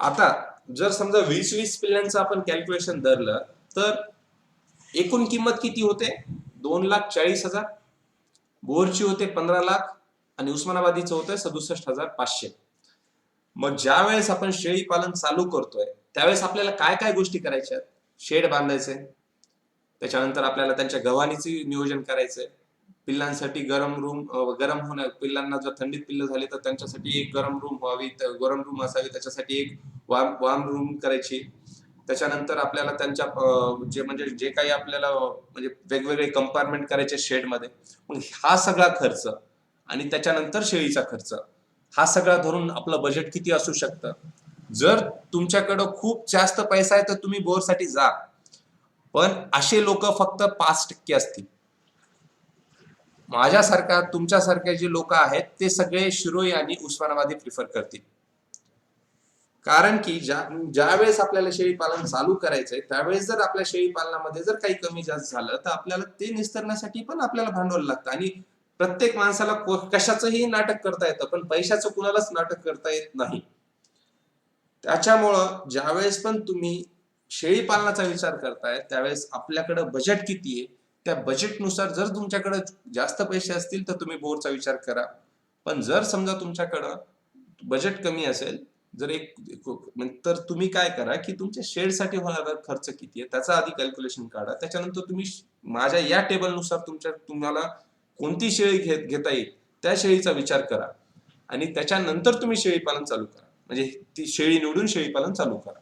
आता जर समजा वीस वीस पिल्लांचं आपण कॅल्क्युलेशन धरलं तर एकूण किंमत किती होते? दोन लाख चाळीस हजार. बोरची होते पंधरा लाख आणि उस्मानाबादीचं होतं सदुसष्ट हजार पाचशे. मग ज्या वेळेस आपण शेळी पालन चालू करतोय त्यावेळेस आपल्याला काय काय गोष्टी करायच्या शेड बांधायचे. त्याच्यानंतर आपल्याला त्यांच्या गव्हाणीचे नियोजन करायचंय. पिल्लांसाठी गरम रूम गरम होणार पिल्लांना जर थंडीत पिल्ल झाली तर त्यांच्यासाठी एक गरम रूम व्हावी तर गरम रूम असावी त्याच्यासाठी एक वार्म वार्म रूम करायची. त्याच्यानंतर आपल्याला त्यांच्या जे म्हणजे जे काही आपल्याला म्हणजे वेगवेगळे कंपार्टमेंट करायचे शेडमध्ये. मग हा सगळा खर्च आणि त्याच्यानंतर शेळीचा खर्च हा सगळा धरून आपलं बजेट किती असू शकतं? जर तुमच्याकडं खूप जास्त पैसा आहे तर तुम्ही बोरसाठी जा. पण असे लोक फक्त पाच टक्के असतील. माझ्यासारख्या तुमच्यासारखे जे लोक आहेत ते सगळे शिरोई आणि उस्मानाबादी प्रिफर करतील. कारण की ज्या ज्या वेळेस आपल्याला शेळी पालन चालू करायचंय त्यावेळेस जर आपल्या शेळी पालनामध्ये जर काही कमी जास्त झालं तर आपल्याला ते निस्तरण्यासाठी पण आपल्याला भांडवल लागतं. आणि प्रत्येक माणसाला कशाचंही नाटक करता येतं पण पैशाचं कुणालाच नाटक करता येत नाही. त्याच्यामुळं ज्यावेळेस पण तुम्ही शेळी पालनाचा विचार करताय त्यावेळेस आपल्याकडं बजेट किती आहे त्या बजेटनुसार जर तुमच्याकडे जास्त पैसे असतील तर तुम्ही बोरचा विचार करा. पण जर समजा तुमच्याकडं बजेट कमी असेल जर एक म्हणजे तर तुम्ही काय करा की तुमच्या शेडसाठी होणारा खर्च किती आहे त्याचा आधी कॅल्क्युलेशन काढा. त्याच्यानंतर तुम्ही माझ्या या टेबलनुसार तुमच्या तुम्हाला कोणती शेळी घेत घेता येईल त्या शेळीचा विचार करा. आणि त्याच्यानंतर तुम्ही शेळीपालन चालू करा. म्हणजे ती शेळी निवडून शेळीपालन चालू करा.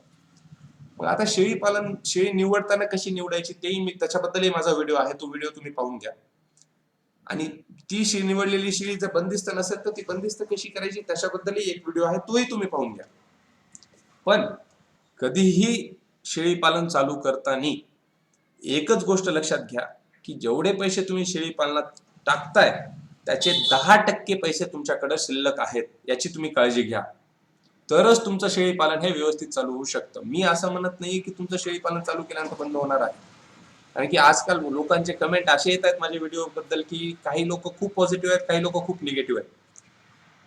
मग आता शेळी पालन शेळी निवडताना कशी निवडायची तेही मी त्याच्याबद्दलही माझा व्हिडिओ आहे तो व्हिडिओ तुम्ही पाहून घ्या. आणि ती शेळी निवडलेली शेळी जर बंदिस्त नसेल तर ती बंदिस्त कशी करायची त्याच्याबद्दलही एक व्हिडिओ आहे तोही तुम्ही पाहून घ्या. पण कधीही शेळी पालन चालू करताना एकच गोष्ट लक्षात घ्या की जेवढे पैसे तुम्ही शेळी पालनात टाकताय त्याचे दहा टक्के पैसे तुमच्याकडे शिल्लक आहेत याची तुम्ही काळजी घ्या. तरच तुमचं शेळीपालन हे व्यवस्थित चालू होऊ शकतं. मी असं म्हणत नाही की तुमचं शेळीपालन चालू केल्यानंतर बंद होणार आहे. कारण की आजकाल लोकांचे कमेंट असे येत आहेत माझ्या व्हिडिओ बद्दल की काही लोक खूप पॉझिटिव्ह आहेत काही लोक खूप निगेटिव्ह आहेत.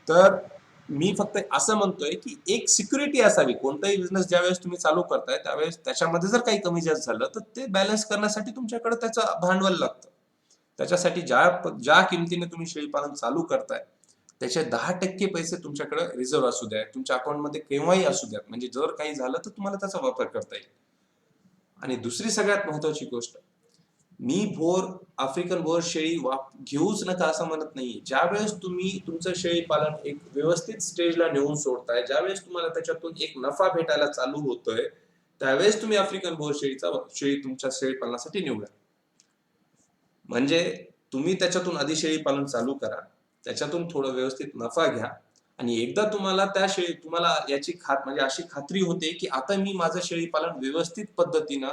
तर मी फक्त असं म्हणतोय की एक सिक्युरिटी असावी. कोणताही बिझनेस ज्यावेळेस तुम्ही चालू करताय त्यावेळेस त्याच्यामध्ये जर काही कमी जास्त झालं तर ते बॅलन्स करण्यासाठी तुमच्याकडे त्याचं भांडवल लागतं. त्याच्यासाठी ज्या ज्या किमतीने तुम्ही शेळीपालन चालू करताय त्याचे दहा टक्के पैसे तुमच्याकडे रिझर्व्ह असू द्या तुमच्या अकाउंटमध्ये केव्हाही असू द्यात. म्हणजे जर काही झालं तर तुम्हाला त्याचा वापर करता येईल. आणि दुसरी सगळ्यात महत्वाची गोष्ट मी भोर आफ्रिकन भोर शेळी वाप घेऊच नका असं म्हणत नाही ज्यावेळेस तुम्ही तुमचं शेळी पालन एक व्यवस्थित स्टेजला नेऊन सोडताय ज्यावेळेस तुम्हाला त्याच्यातून एक नफा भेटायला चालू होतोय त्यावेळेस तुम्ही आफ्रिकन भोर शेळीचा शेळी तुमच्या शेळी पालनासाठी निवडा. म्हणजे तुम्ही त्याच्यातून आधी शेळी पालन चालू करा. त्याच्यातून थोडं व्यवस्थित नफा घ्या. आणि एकदा तुम्हाला त्या शेळी तुम्हाला याची खात म्हणजे अशी खात्री होते की आता मी माझं शेळी पालन व्यवस्थित पद्धतीनं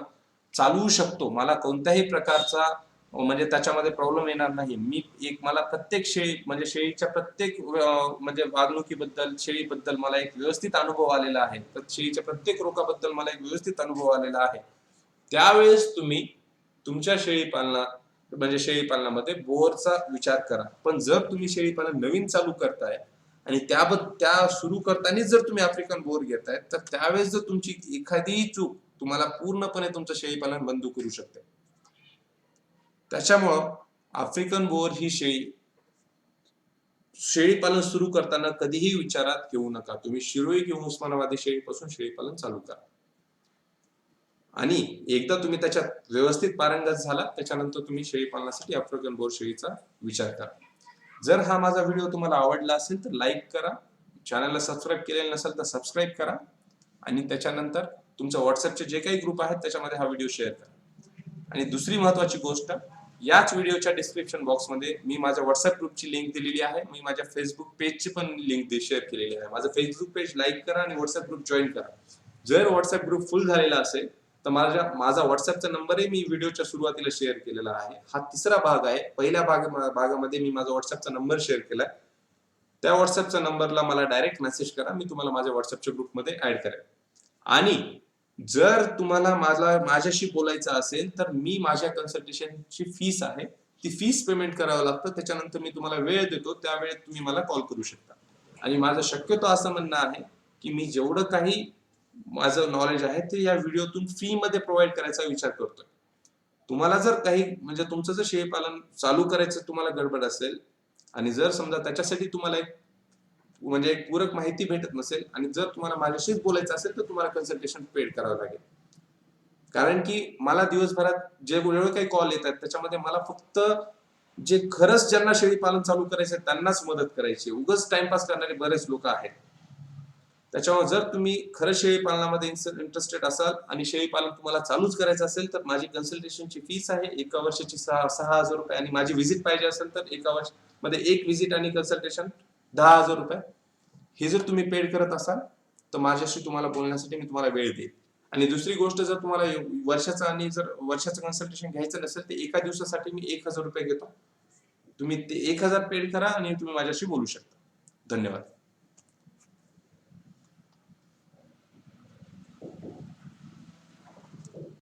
चालवू शकतो. मला कोणत्याही प्रकारचा म्हणजे त्याच्यामध्ये प्रॉब्लेम येणार नाही. मी एक मला प्रत्येक शेळी म्हणजे शेळीच्या प्रत्येक म्हणजे वागणुकीबद्दल शेळीबद्दल मला एक व्यवस्थित अनुभव आलेला आहे. तर शेळीच्या प्रत्येक रोगाबद्दल मला एक व्यवस्थित अनुभव आलेला आहे. त्यावेळेस तुम्ही तुमच्या शेळीपालना म्हणजे शेळी पालनामध्ये विचार करा. पण जर तुम्ही शेळी पालन नवीन चालू करताय आणि त्याबद्दल त्या सुरू करताना जर तुम्ही आफ्रिकन बोर घेताय तर त्यावेळेस जर तुमची एखादी चूक तुम्हाला पूर्णपणे तुमचं शेळी पालन बंद करू शकते. त्याच्यामुळं आफ्रिकन बोर ही शेळी शेळी पालन सुरू करताना कधीही विचारात घेऊ नका. तुम्ही शिरोई किंवा उस्मानाबादी शेळीपासून शेळी पालन चालू करा. आणि एकदा तुम्ही त्याच्यात व्यवस्थित पारंगत झाला त्याच्यानंतर तुम्ही शेळी पालनासाठी आफ्रिकन बोर शेळीचा विचार करा. जर हा माझा व्हिडिओ तुम्हाला आवडला असेल तर लाईक करा. चॅनलला सबस्क्राईब केलेलं नसेल तर सबस्क्राईब करा. आणि त्याच्यानंतर तुमच्या व्हॉट्सअपचे जे काही ग्रुप आहेत त्याच्यामध्ये हा व्हिडिओ शेअर करा. आणि दुसरी महत्वाची गोष्ट याच व्हिडिओच्या डिस्क्रिप्शन बॉक्समध्ये मी माझ्या व्हॉट्सअप ग्रुपची लिंक दिलेली आहे. मी माझ्या फेसबुक पेजची पण लिंक शेअर केलेली आहे. माझं फेसबुक पेज लाईक करा आणि व्हॉट्सअप ग्रुप जॉईन करा. जर व्हॉट्सअप ग्रुप फुल झालेला असेल तर माझ्या माझा व्हॉट्सअपचा नंबरही मी व्हिडिओच्या सुरुवातीला शेअर केलेला आहे. हा तिसरा भाग आहे. पहिल्या भाग भागामध्ये मी माझा व्हॉट्सअपचा नंबर शेअर केलाय. त्या व्हॉट्सअपच्या नंबरला मला डायरेक्ट मेसेज करा. मी तुम्हाला माझ्या व्हॉट्सअपच्या ग्रुपमध्ये ऍड करेन. आणि जर तुम्हाला माझा माझ्याशी बोलायचं असेल तर मी माझ्या कन्सल्टेशनची फीस आहे. ती फीस पेमेंट करावं लागतं. त्याच्यानंतर मी तुम्हाला वेळ देतो. त्यावेळेत तुम्ही मला कॉल करू शकता. आणि माझं शक्यतो असं म्हणणं आहे की मी जेवढं काही माझं नॉलेज आहे ते या व्हिडिओतून फ्री मध्ये प्रोव्हाइड करायचा विचार करतोय. तुम्हाला जर काही म्हणजे तुमचं जर शेळीपालन चालू करायचं तुम्हाला गडबड असेल आणि जर समजा त्याच्यासाठी तुम्हाला एक म्हणजे एक पूरक माहिती भेटत नसेल आणि जर तुम्हाला माझ्याशीच बोलायचं असेल तर तुम्हाला कन्सल्टेशन पेड करावं लागेल. कारण की मला दिवसभरात जे वेळ काही कॉल येतात त्याच्यामध्ये मला फक्त जे खरंच ज्यांना शेळी पालन चालू करायचं त्यांनाच मदत करायची उगच उगाच टाइमपास करणारे बरेच लोक आहेत. त्याच्यामुळे जर तुम्ही खरं शेळी पालनामध्ये इंटरेस्टेड असाल आणि शेळी पालन तुम्हाला चालूच करायचं असेल तर माझी कन्सल्टेशनची फीस आहे. एका वर्षाची सहा सहा हजार रुपये आणि माझी व्हिजिट पाहिजे असेल तर एका वर्षमध्ये एक व्हिजिट आणि कन्सल्टेशन दहा हजार रुपये. हे जर तुम्ही पेड करत असाल तर माझ्याशी तुम्हाला बोलण्यासाठी मी तुम्हाला वेळ देईल आणि दुसरी गोष्ट जर तुम्हाला वर्षाचं आणि जर वर्षाचं कन्सल्टेशन घ्यायचं नसेल तर एका दिवसासाठी मी एक हजार रुपये घेतो. तुम्ही ते एक हजार पेड करा आणि तुम्ही माझ्याशी बोलू शकता. धन्यवाद.